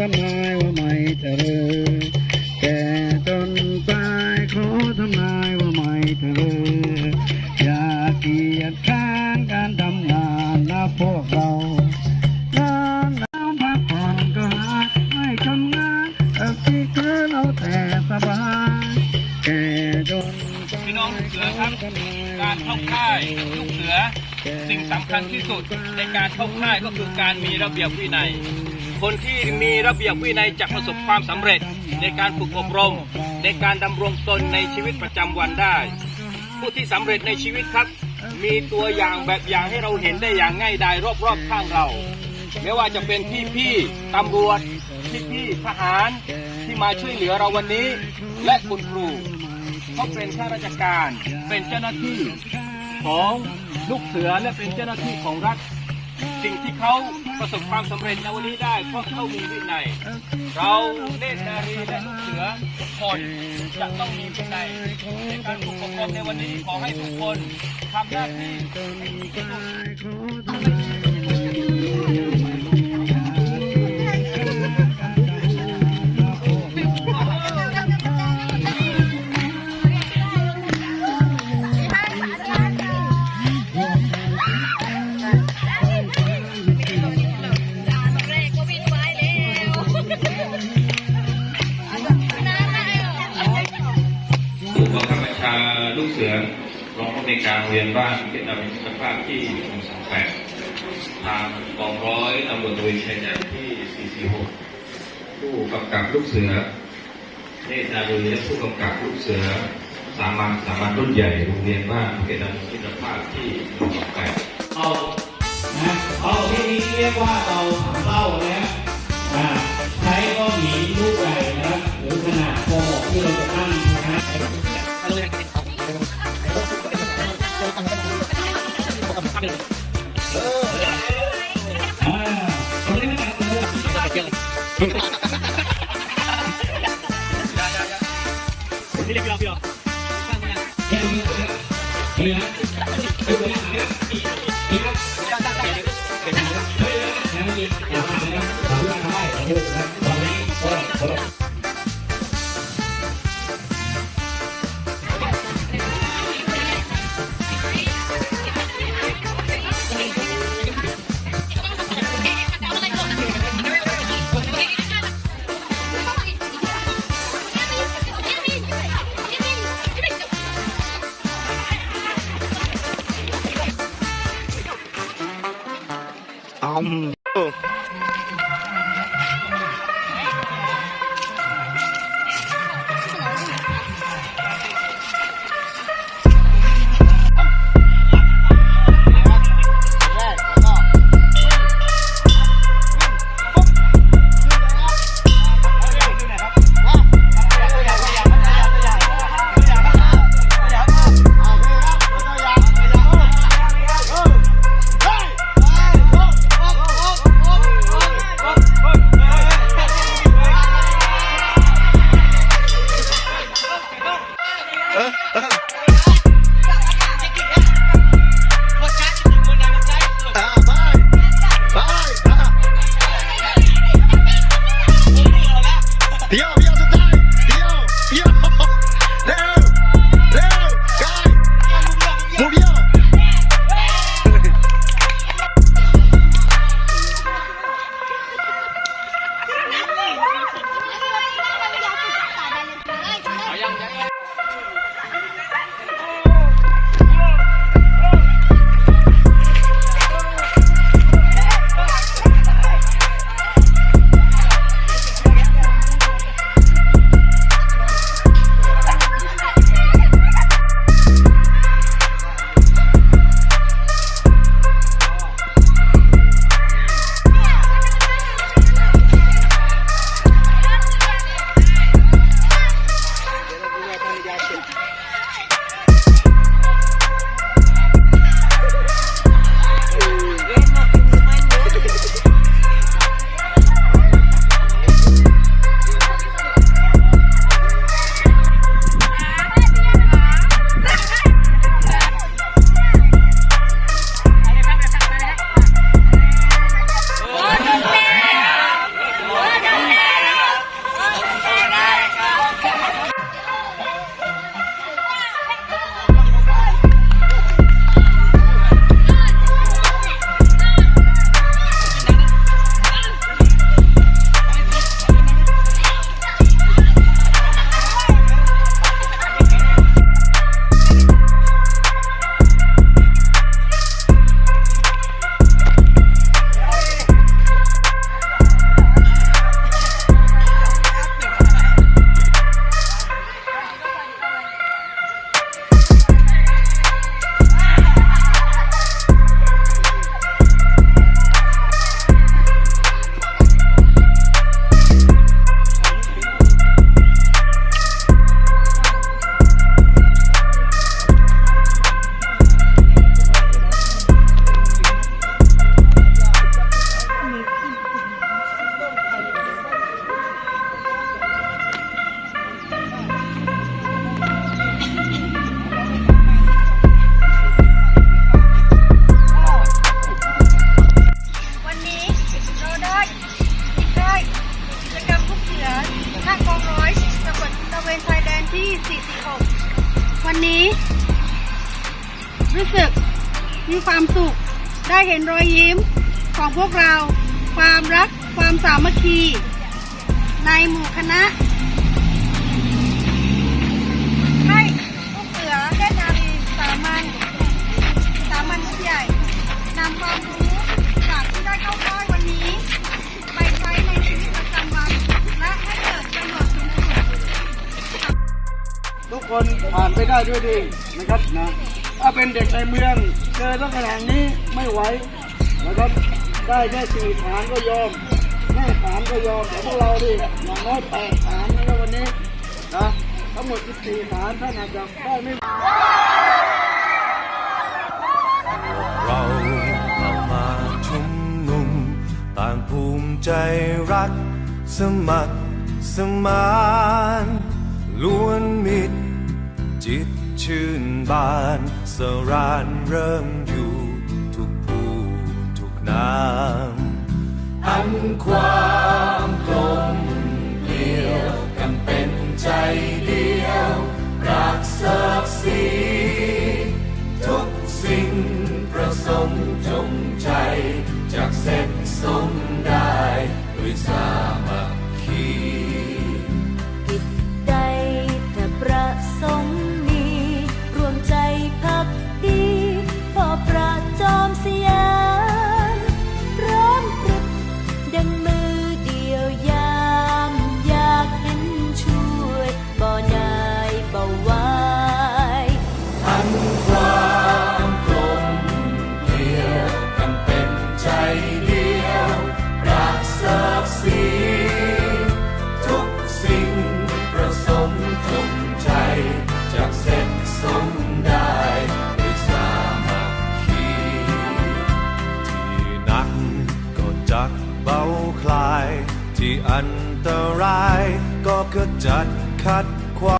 ทำนายว่าไม่เจริญแก่จนตายขอทำนายว่าไม่เจริญอย่าเกียจค้านการทำงานนะพวกเราน้ำน้ำพักผ่อนก็หาไม่จนงานเอาที่คือเราแต่สบายแก่จนตายพี่น้องเสือครับการเข้าค่ายลูกเสือ สิ่งสำคัญที่สุดในการเข้าค่ายก็คือการมีระเบียบวินัย คนที่มีระเบียบวินัยจะประสบความสำเร็จในการฝึกอบรม ในการดำรงตนในชีวิตประจำวันได้ ผู้ที่สำเร็จในชีวิตครับ มีตัวอย่างแบบอย่างให้เราเห็นได้อย่างง่ายดายรอบๆข้างเรา ไม่ว่าจะเป็นพี่ๆตำรวจพี่ๆทหารที่มาช่วยเหลือเราวันนี้ และคุณครูเขาเป็นข้าราชการเป็นเจ้าหน้าที่ของลูกเสือและเป็นเจ้าหน้าที่ของรัฐ สิ่งที่เขาประสบความสำเร็จในวันนี้ได้เพราะเขามีวินัยเราเนตรนารีและลูกเสือทุกคนจะต้องมีวินัยในการปกอบรมในวันนี้ขอให้ทุกคนทำหน้าที่ให้ดีที่สุด ลูกเสือรองผู้ในการเรียนบ้านเขตดำมิตรภาพที่128ทางกองร้อยตำรวจตระเวนชายแดนที่446ผู้กำกับลูกเสือเนตรนารีและผู้กำกับลูกเสือสามัญสามัญรุ่นใหญ่โรงเรียนบ้านเขตดำมิตรภาพที่128เอานะเอาที่นี้เรียกว่าเราถังเหล้านะอ่า นี้นะเหลือเหลื เมีความสุข ได้เห็นรอยยิ้มของพวกเรา ความรัก ความสามัคคี ในหมู่คณะ ให้ลูกเสือเทศนารีสามัญสามัญผู้ใหญ่นำความรู้จากที่ได้เข้าค่ายวันนี้ ไปใช้ในชีวิตประจำวัน และให้เกิดประโยชน์สูงสุดทุกคนผ่านไปได้ด้วยดีนะครับนะ ถ้าเป็นเด็กในเมืองเจอลักษณะนี้ไม่ไหวนะครับได้แค่สี่ฐานก็ยอมแม่ฐานก็ยอมแต่พวกเราดิอย่างน้อยแปดฐานนะครับวันนี้นะทั้งหมด14ฐานท่านอาจจะได้ไม่เรากลับมาชุมนุม ต่างภูมิใจรัก สมัครสมานล้วนมิตรจิต ชื่นบานสรานเริ่มอยู่ทุกภูทุกนามอันความกลมเกลียวกันเป็นใจเดียวรักศักดิ์ศรีทุกสิ่งประสงค์จงใจจากเสร็จสม